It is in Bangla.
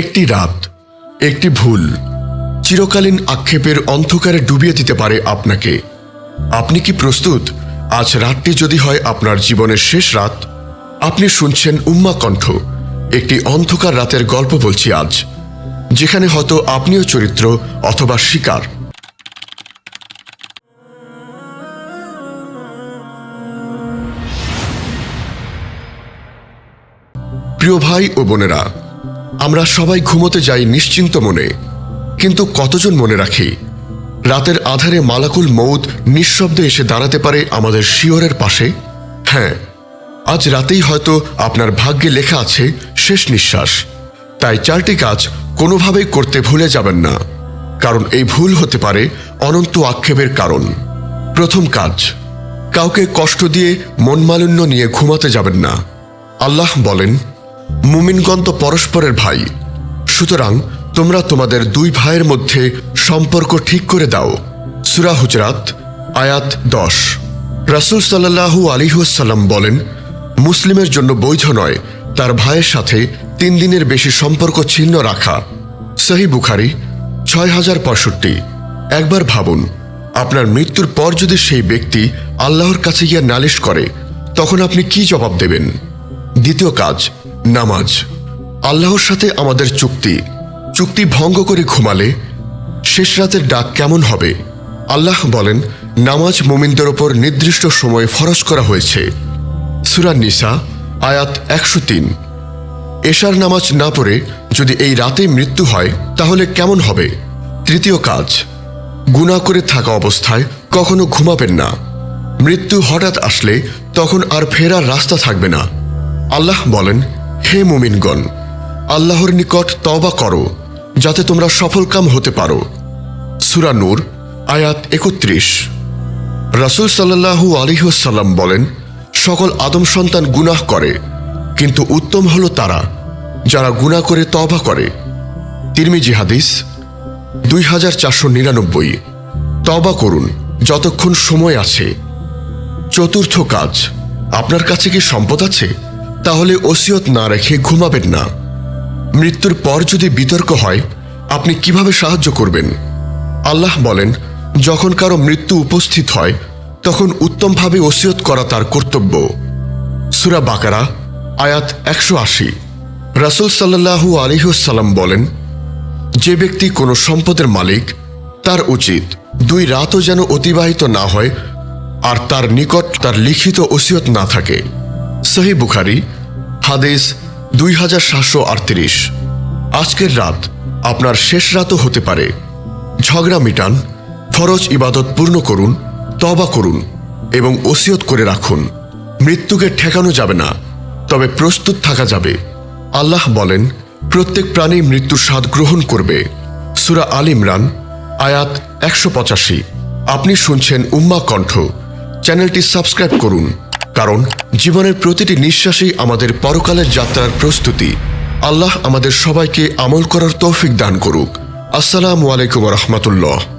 একটি রাত, একটি ভুল, চিরকালীন আক্ষেপের অন্ধকারে ডুবিয়ে দিতে পারে আপনাকে। আপনি কি প্রস্তুত? আজ রাতটি যদি হয় আপনার জীবনের শেষ রাত। আপনি শুনছেন উম্মা কণ্ঠ, একটি অন্ধকার রাতের গল্প বলছি আজ, যেখানে হয়তো আপনিও চরিত্র অথবা শিকার। প্রিয় ভাই ও বোনেরা আমরা সবাই ঘুমোতে যাই নিশ্চিন্ত মনে। কিন্তু কতজন মনে রাখি, রাতের আধারে মালাকুল মৌদ নিঃশব্দে এসে দাঁড়াতে পারে আমাদের শিওরের পাশে? হ্যাঁ আজ রাতেই হয়তো আপনার ভাগ্যে লেখা আছে, শেষ নিঃশ্বাস। তাই চারটি কাজ কোনোভাবেই করতে ভুলে যাবেন না। কারণ এই ভুল হতে পারে অনন্ত আক্ষেপের কারণ। প্রথম কাজ, কাউকে কষ্ট দিয়ে মনমালিন্য নিয়ে ঘুমাতে যাবেন না। আল্লাহ বলেন মুমিনগণ তো পরস্পরের ভাই। সুতরাং তোমরা তোমাদের দুই ভাইয়ের মধ্যে সম্পর্ক ঠিক করে দাও। সুরা হুজরাত, আয়াত দশ। রাসুল সাল্লাহু আলিহাসাল্লাম বলেন, মুসলিমের জন্য বৈধ নয়, তার ভাইয়ের সাথে তিন দিনের বেশি সম্পর্ক ছিন্ন রাখা। সহি বুখারি ছয় হাজার পঁয়ষট্টি। একবার ভাবুন, আপনার মৃত্যুর পর যদি সেই ব্যক্তি আল্লাহর কাছে গিয়ে নালিশ করে, তখন আপনি কি জবাব দেবেন? দ্বিতীয় কাজ নামাজ। আল্লাহর সাথে আমাদের চুক্তি। চুক্তি ভঙ্গ করে ঘুমালে শেষ রাতের ডাক কেমন হবে? আল্লাহ বলেন, নামাজ মোমিনদের ওপর নির্দিষ্ট সময়ে ফরজ করা হয়েছে। সুরা নিসা, আয়াত একশো তিন। এশার নামাজ না পড়ে যদি এই রাতে মৃত্যু হয়, তাহলে কেমন হবে? তৃতীয় কাজ গুণা করে থাকা অবস্থায় কখনো ঘুমাবেন না। মৃত্যু হঠাৎ আসলে তখন আর ফেরার রাস্তা থাকবে না। আল্লাহ বলেন হে মুমিনগণ, আল্লাহর নিকট তবা করো, যাতে তোমরা সফলকাম হতে পারো। সুরা নূর, আয়াত একত্রিশ। রাসুল সাল্লাহু আলিহাসাল্লাম বলেন, সকল আদম সন্তান গুনাহ করে, কিন্তু উত্তম হলো তারা, যারা গুনাহ করে তবা করে। তিরমিজি হাদিস, দুই হাজার চারশো নিরানব্বই। তবা করুন, যতক্ষণ সময় আছে। চতুর্থ কাজ, আপনার কাছে কি সম্পদ আছে? তাহলে ওসিয়ত না রেখে ঘুমাবেন না। মৃত্যুর পর যদি বিতর্ক হয়, আপনি কীভাবে সাহায্য করবেন? আল্লাহ বলেন, যখন কারও মৃত্যু উপস্থিত হয়, তখন উত্তমভাবে ওসিয়ত করা তার কর্তব্য। সুরা বাকারা, আয়াত একশো আশি। রাসুল সাল্লাহু আলিহাসাল্লাম বলেন, যে ব্যক্তি কোনো সম্পদের মালিক, তার উচিত দুই রাতও যেন অতিবাহিত না হয়, আর তার নিকট তার লিখিত ওসিয়ত না থাকে। সহি বুখারি, হাদিস দুই হাজার সাতশো আটত্রিশ। আজকের রাত আপনার শেষ রাতও হতে পারে। ঝগড়া মিটান, ফরজ ইবাদত পূর্ণ করুন তবা করুন এবং ওসিয়ত করে রাখুন। মৃত্যুকে ঠেকানো যাবে না, তবে প্রস্তুত থাকা যাবে। আল্লাহ বলেন, প্রত্যেক প্রাণী মৃত্যুর স্বাদ গ্রহণ করবে। সুরা আল ইমরান, আয়াত একশো পঁচাশি। আপনি শুনছেন উম্মা কণ্ঠ। চ্যানেলটি সাবস্ক্রাইব করুন। কারণ, জীবনের প্রতিটি নিঃশ্বাসেই আমাদের পরকালের যাত্রার প্রস্তুতি। আল্লাহ আমাদের সবাইকে আমল করার তৌফিক দান করুক। আসসালামু আলাইকুম রহমতুল্লাহ।